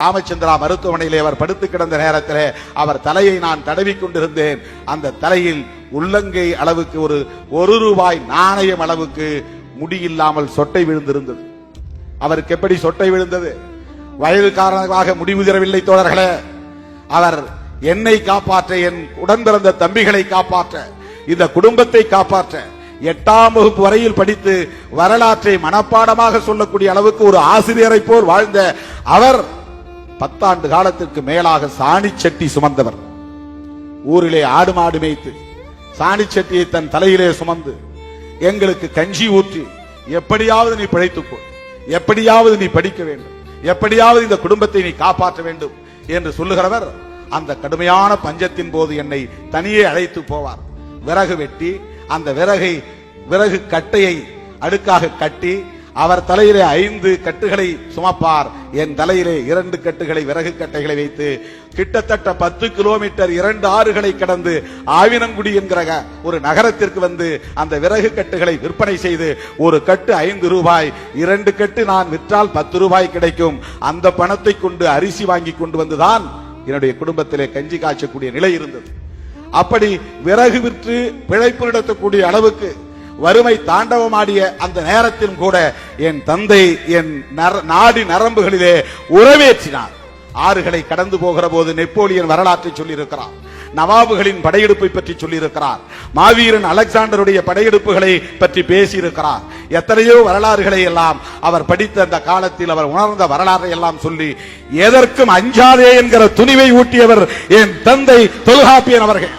ராமச்சந்திரா மருத்துவமனையிலே அவர் படுத்து கிடந்த நேரத்தில் அவர் தலையை நான் தடவி கொண்டிருந்தேன். அந்த தலையில் உள்ளங்கை அளவுக்கு ஒரு ஒரு ரூபாய் நாணயம் அளவுக்கு முடியில்லாமல் சொட்டை விழுந்திருந்தது. அவருக்கு எப்படி சொட்டை விழுந்தது? வயது காரணமாக முடிவு தரவில்லை தோழர்களே. அவர் என்னை காப்பாற்ற என் உடன் பிறந்த தம்பிகளை காப்பாற்ற இந்த குடும்பத்தை காப்பாற்ற எட்டாம் வகுப்பு வரையில் படித்து வரலாற்றை மனப்பாடமாக சொல்லக்கூடிய அளவுக்கு ஒரு ஆசிரியரை போல் வாழ்ந்த அவர் பத்தாண்டு காலத்திற்கு மேலாக சாணி சட்டி சுமந்தவர். ஊரிலே ஆடு மாடு மேய்த்து சாணி சட்டியை தன் தலையிலே சுமந்து எங்களுக்கு கஞ்சி ஊற்றி எப்படியாவது நீ பிழைத்துக்கோ எப்படியாவது நீ படிக்க வேண்டும் எப்படியாவது இந்த குடும்பத்தை நீ காப்பாற்ற வேண்டும் என்று சொல்லுகிறவர் அந்த கடுமையான பஞ்சத்தின் போது என்னை தனியே அழைத்து போவார். விறகு வெட்டி அந்த விறகை விறகு கட்டையை அடுக்காக கட்டி அவர் தலையிலே ஐந்து கட்டுகளை சுமப்பார். என் தலையிலே இரண்டு கட்டுகளை விறகு கட்டைகளை வைத்து கிட்டத்தட்ட பத்து கிலோமீட்டர் இரண்டு ஆறுகளை கடந்து ஆவினங்குடி என்கிற ஒரு நகரத்திற்கு வந்து அந்த விறகு கட்டுகளை விற்பனை செய்து ஒரு கட்டு ஐந்து ரூபாய் இரண்டு கட்டு நான் விற்றால் பத்து ரூபாய் கிடைக்கும். அந்த பணத்தை கொண்டு அரிசி வாங்கி கொண்டு வந்துதான் என்னுடைய குடும்பத்திலே கஞ்சி காய்ச்சக்கூடிய நிலை இருந்தது. அப்படி விறகு விற்று பிழைப்பு நடத்தக்கூடிய அளவுக்கு வறுமை தாண்டவமாடிய அந்த நேரத்திலும் கூட என் தந்தை என் நர- நாடி நரம்புகளிலே உறவேற்றினார். ஆறுகளை கடந்து போகிற போது நெப்போலியன் வரலாற்றை சொல்லியிருக்கிறார். நவாபுகளின் படையெடுப்பை பற்றி சொல்லியிருக்கிறார். மாவீரன் அலெக்சாண்டருடைய படையெடுப்புகளை பற்றி பேசியிருக்கிறார். எத்தனையோ வரலாறுகளை எல்லாம் அவர் படித்த அந்த காலத்தில் அவர் உணர்ந்த வரலாறை எல்லாம் சொல்லி எதற்கும் அஞ்சாதே என்கிற துணிவை ஊட்டியவர் என் தந்தை தொல்காப்பியன் அவர்கள்.